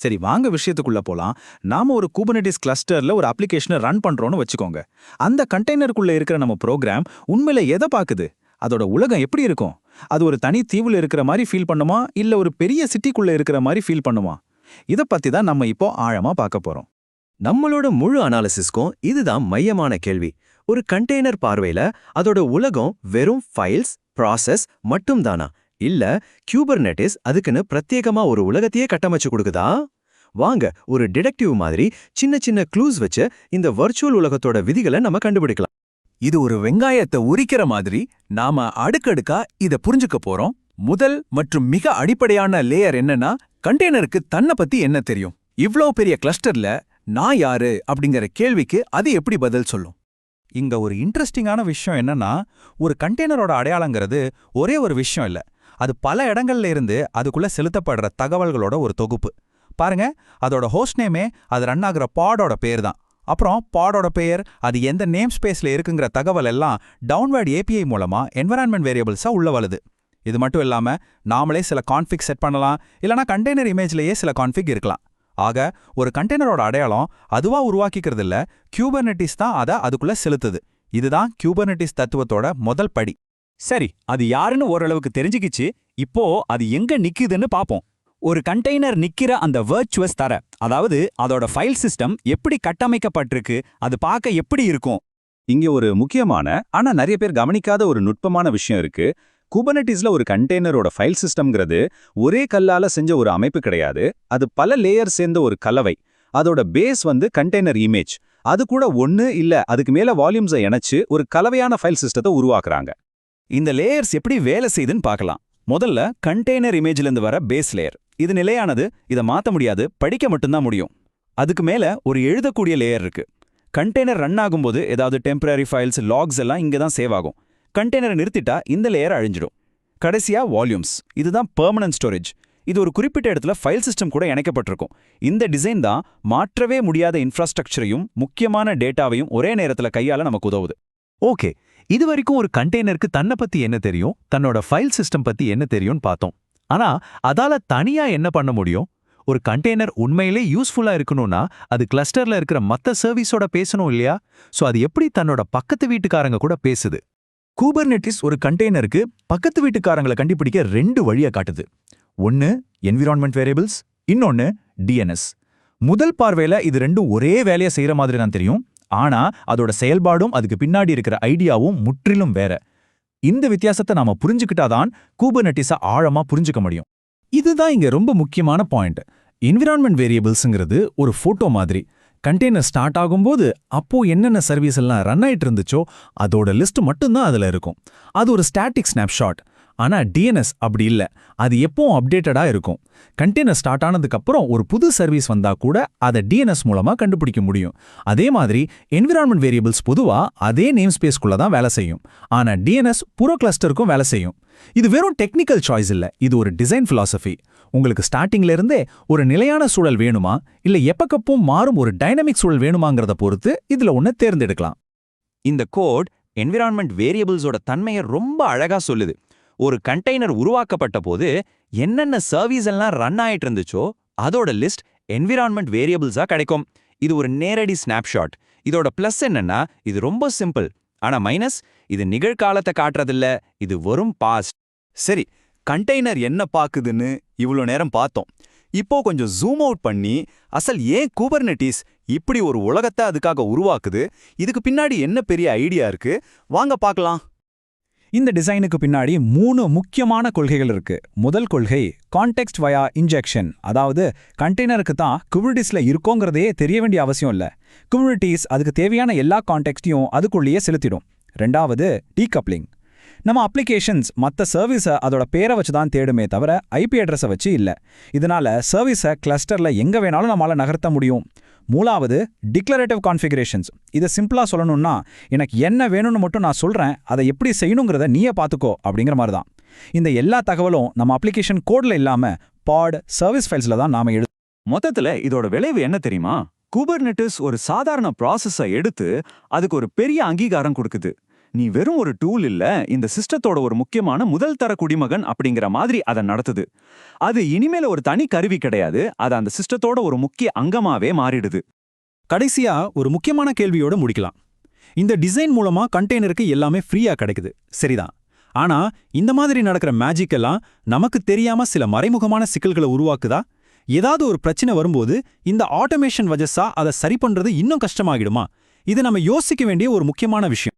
சரி வாங்க விஷயத்துக்குள்ள போலாம். நாம ஒரு கூபனடிஸ் கிளஸ்டர்ல ஒரு அப்ளிகேஷனை ரன் பண்றோம்னு வச்சுக்கோங்க. அந்த கண்டெய்னருக்குள்ள இருக்கிற நம்ம ப்ரோக்ராம் உண்மையில எதை பாக்குது அதோட உலகம் எப்படி இருக்கும்? அது ஒரு தனி தீவுல இருக்கிற மாதிரி ஃபீல் பண்ணுமா? இல்ல ஒரு பெரிய சிட்டிக்குள்ள இருக்கிற மாதிரி ஃபீல் பண்ணுமா? இத பத்தி தான் நம்ம இப்போ ஆழமா பார்க்க போறோம். நம்மளோட முழு அனாலிசிஸ்க்கும் இதுதான் மையமான கேள்வி. ஒரு கண்டெய்னர் பார்வையில அதோட உலகம் வெறும் ஃபைல்ஸ் ப்ராசஸ் மட்டும்தானா இல்ல கியூபர்நெட்டிஸ் அதுக்குன்னு பிரத்யேகமா ஒரு உலகத்தையே கட்டமைச்சு கொடுக்குதா? வாங்க ஒரு டிடெக்டிவ் மாதிரி சின்ன சின்ன க்ளூஸ் வச்சு இந்த வர்ச்சுவல் உலகத்தோட விதிகளை நம்ம கண்டுபிடிக்கலாம். இது ஒரு வெங்காயத்தை உரிக்கிற மாதிரி நாம அடுக்கடுக்கா இத புரிஞ்சுக்க போறோம். முதல் மற்றும் மிக அடிப்படையான லேயர் என்னன்னா கண்டெய்னருக்கு தன்னை பத்தி என்ன தெரியும்? இவ்ளோ பெரிய கிளஸ்டர்ல நான் யாரு அப்படிங்கிற கேள்விக்கு அது எப்படி பதில் சொல்லும்? இங்க ஒரு இன்ட்ரெஸ்டிங்கான விஷயம் என்னன்னா ஒரு கண்டெய்னரோட அடையாளங்கிறது ஒரே ஒரு விஷயம் இல்ல. அது பல இடங்கள்ல இருந்து அதுக்குள்ள செலுத்தப்படுற தகவல்களோட ஒரு தொகுப்பு. பாருங்க அதோட ஹோஸ்ட் நேமே அது ரன் ஆகுற பாடோட பேர் தான் அப்புறம் பாடோட பெயர் அது எந்த நேம் ஸ்பேஸ்ல இருக்குங்கிற தகவல் எல்லாம் டவுன்வேர்ட் ஏபிஐ மூலமா என்வரான்மெண்ட் வேரியபிள்ஸா உள்ள வருது இது மட்டும் இல்லாம நாமளே சில கான்ஃபிக் செட் பண்ணலாம் இல்லனா கண்டெய்னர் இமேஜ்லயே சில கான்ஃபிக் இருக்கலாம். ஆக ஒரு கண்டெய்னரோட அடையாளம் அதுவா உருவாக்கிக்கிறது இல்ல கியூபர்னட்டிஸ் தான் அதை அதுக்குள்ள செலுத்துது. இதுதான் கியூபர்னட்டிஸ் தத்துவத்தோட முதல் படி. சரி அது யாருன்னு ஓரளவுக்கு தெரிஞ்சுக்கிச்சு இப்போ அது எங்க நிக்குதுன்னு பாப்போம். ஒரு கண்டெய்னர் நிக்கிற அந்த வர்ச்சுவஸ் தர அதாவது அதோட ஃபைல் சிஸ்டம் எப்படி கட்டமைக்கப்பட்டிருக்கு அது பார்க்க எப்படி இருக்கும்? இங்க ஒரு முக்கியமான ஆனா நிறைய பேர் கவனிக்காத ஒரு நுட்பமான விஷயம் இருக்கு. குபனட்டிஸ்ல ஒரு கண்டெய்னரோட ஃபைல் சிஸ்டம்ங்கிறது ஒரே கல்லால செஞ்ச ஒரு அமைப்பு கிடையாது. அது பல லேயர் சேர்ந்த ஒரு கலவை. அதோட பேஸ் வந்து கண்டெய்னர் இமேஜ் அது கூட ஒன்னு இல்ல அதுக்கு மேல வால்யூம்ஸை இணைச்சு ஒரு கலவையான ஃபைல் சிஸ்டத்தை உருவாக்குறாங்க. இந்த லேயர்ஸ் எப்படி வேலை செய்யுதுன்னு பார்க்கலாம். முதல்ல கண்டெய்னர் இமேஜ்ல இருந்து வர பேஸ் லேயர் இது நிலையானது இதை மாத்த முடியாது படிக்க மட்டும்தான் முடியும். அதுக்கு மேல ஒரு எழுதக்கூடிய லேயர் இருக்கு. கண்டெய்னர் ரன் ஆகும்போது ஏதாவது டெம்பரரி ஃபைல்ஸ் லாக்ஸ் எல்லாம் இங்க தான் சேவ் ஆகும் கண்டெய்னரை நிறுத்திட்டா இந்த லேயர் அழிஞ்சிடும். கடைசியா வால்யூம்ஸ் இதுதான் பெர்மனன்ட் ஸ்டோரேஜ் இது ஒரு குறிப்பிட்ட இடத்துல ஃபைல் சிஸ்டம் கூட இணைக்கப்பட்டிருக்கும். இந்த டிசைன் தான் மாற்றவே முடியாத இன்ஃப்ராஸ்ட்ரக்சரையும் முக்கியமான டேட்டாவையும் ஒரே நேரத்துல கையால நமக்கு உதவுது. ஓகே இது வரைக்கும் ஒரு கண்டெய்னருக்கு தன்னை பத்தி என்ன தெரியும்? தன்னோட ஃபைல் சிஸ்டம் பத்தி என்ன தெரியும்னு பார்த்தோம். ஆனா அதால தனியா என்ன பண்ண முடியும்? ஒரு கண்டெய்னர் உண்மையிலே யூஸ்ஃபுல்லா இருக்கணும்னா அது கிளஸ்டர்ல இருக்கிற மத்த சர்வீஸோட பேசணும் இல்லையா? சோ அது எப்படி தன்னோட பக்கத்து வீட்டுக்காரங்க கூட பேசுது? கூபர்நெட்டிஸ் ஒரு கண்டெய்னருக்கு பக்கத்து வீட்டுக்காரங்களை கண்டுபிடிக்க ரெண்டு வழியை காட்டுது. ஒன்னு என்விரான்மெண்ட் வேரியபிள்ஸ் இன்னொன்னு டிஎன்எஸ் முதல் பார்வையில இது ரெண்டும் ஒரே வேலையை செய்யற மாதிரி தான் தெரியும். ஆனா அதோட செயல்பாடும் அதுக்கு பின்னாடி இருக்கிற ஐடியாவும் முற்றிலும் வேற. இந்த வித்தியாசத்தை நாம புரிஞ்சுக்கிட்டாதான் கூபர்நெட்டிஸ ஆழமா புரிஞ்சுக்க முடியும். இதுதான் இங்க ரொம்ப முக்கியமான பாயிண்ட். என்விரான்மெண்ட் வேரியபிள்ஸுங்கிறது ஒரு போட்டோ மாதிரி. கண்டெய்னர் ஸ்டார்ட் ஆகும்போது அப்போ என்னென்ன சர்வீஸ் எல்லாம் ரன் ஆயிட்டு இருந்துச்சோ அதோட லிஸ்ட் மட்டும்தான் அதுல இருக்கும். அது ஒரு ஸ்டாட்டிக் ஸ்னாப்ஷாட். ஆனா டிஎன்எஸ் அப்படி இல்ல. அது எப்பவும் அப்டேட்டடா இருக்கும். கண்டெய்னர் ஸ்டார்ட் ஆனதுக்கு அப்புறம் ஒரு புது சர்வீஸ் வந்தா கூட அதை டிஎன்எஸ் மூலமா கண்டுபிடிக்க முடியும். அதே மாதிரி என்விரான்மெண்ட் வேரியபிள்ஸ் பொதுவா அதே நேம் ஸ்பேஸ்க்குள்ள தான் வேலை செய்யும். ஆனா டிஎன்எஸ் புற கிளஸ்டருக்கும் வேலை செய்யும். இது வெறும் டெக்னிக்கல் சாய்ஸ் இல்ல. இது ஒரு டிசைன் ஃபிலாசபி உங்களுக்கு ஸ்டார்டிங்ல இருந்தே ஒரு நிலையான சூழல் வேணுமா? இல்ல எப்பக்கப்பவும் மாறும் ஒரு டைனமிக் சூழல் வேணுமாங்கிறத பொறுத்து இதுல ஒண்ணு தேர்ந்தெடுக்கலாம். இந்த கோட் என்விரான்மெண்ட் வேரியபிள்ஸோட தன்மையை ரொம்ப அழகா சொல்லுது. ஒரு கண்டெய்னர் உருவாக்கப்பட்ட போது என்னென்ன சர்வீஸ் எல்லாம் ரன் ஆயிட்டு இருந்துச்சோ அதோட லிஸ்ட் என்விரான்மெண்ட் வேரியபிள்ஸா கிடைக்கும். இது ஒரு நேரடி ஸ்னாப்ஷாட் இதோட ப்ளஸ் என்னன்னா இது ரொம்ப சிம்பிள் ஆனா மைனஸ் இது நிகழ்காலத்தை காட்டுறதில்ல. இது வரும் பாஸ்ட் சரி கண்டெய்னர் என்ன பாக்குதுன்னு இவ்வளோ நேரம் பார்த்தோம். இப்போ கொஞ்சம் ஜூம் அவுட் பண்ணி அசல் ஏன் கூபர்நெட்டிஸ் இப்படி ஒரு உலகத்தை அதுக்காக உருவாக்குது? இதுக்கு பின்னாடி என்ன பெரிய ஐடியா இருக்கு? வாங்க பார்க்கலாம். இந்த டிசைனுக்கு பின்னாடி மூணு முக்கியமான கொள்கைகள் இருக்கு. முதல் கொள்கை கான்டெக்ஸ்ட் வயா இன்ஜெக்ஷன் அதாவது கண்டெய்னருக்கு தான் குமினிட்டிஸ்ல இருக்கோங்கிறதையே தெரிய வேண்டிய அவசியம் இல்ல. குமினிட்டிஸ் அதுக்கு தேவையான எல்லா கான்டெக்ட்டையும் அதுக்குள்ளேயே செலுத்திடும். ரெண்டாவது டீகப்ளிங் நம்ம அப்ளிகேஷன்ஸ் மற்ற சர்வீஸை அதோட பேரை வச்சு தான் தேடுமே தவிர ஐபி அட்ரஸை வச்சு இல்ல. இதனால சர்வீஸை கிளஸ்டர்ல எங்க வேணாலும் நம்மளால நகர்த்த முடியும். மூலாவது டிக்ளரேட்டிவ் கான்ஃபிகரேஷன்ஸ் இதை சிம்பிளா சொல்லணும்னா எனக்கு என்ன வேணும்னு மட்டும் நான் சொல்றேன் அதை எப்படி செய்யணுங்கிறத நீயே பார்த்துக்கோ அப்படிங்கிற மாதிரி தான் இந்த எல்லா தகவலும் நம்ம அப்ளிகேஷன் கோட்ல இல்லாம பாட் சர்வீஸ் ஃபைல்ஸ்ல தான் நாம எழுது மொத்தத்துல இதோட விளைவு என்ன தெரியுமா? குபர்நெட்டிஸ் ஒரு சாதாரண ப்ராசஸை எடுத்து அதுக்கு ஒரு பெரிய அங்கீகாரம் கொடுக்குது. நீ வெறும் ஒரு டூல் இல்ல இந்த சிஸ்டத்தோட ஒரு முக்கியமான முதல் தர குடிமகன் அப்படிங்கிற மாதிரி அதை நடத்துது. அது இனிமேல ஒரு தனி கருவி கிடையாது அது அந்த சிஸ்டத்தோட ஒரு முக்கிய அங்கமாவே மாறிடுது. கடைசியா ஒரு முக்கியமான கேள்வியோட முடிக்கலாம். இந்த டிசைன் மூலமா கண்டெய்னருக்கு எல்லாமே ஃப்ரீயா கிடைக்குது. சரிதான். ஆனா இந்த மாதிரி நடக்கிற மேஜிக் எல்லாம் நமக்கு தெரியாம சில மறைமுகமான சிக்கல்களை உருவாக்குதா? ஏதாவது ஒரு பிரச்சனை வரும்போது இந்த ஆட்டோமேஷன் வஜஸா அதை சரி பண்றது இன்னும் கஷ்டமாகிடுமா? இது நம்ம யோசிக்க வேண்டிய ஒரு முக்கியமான விஷயம்.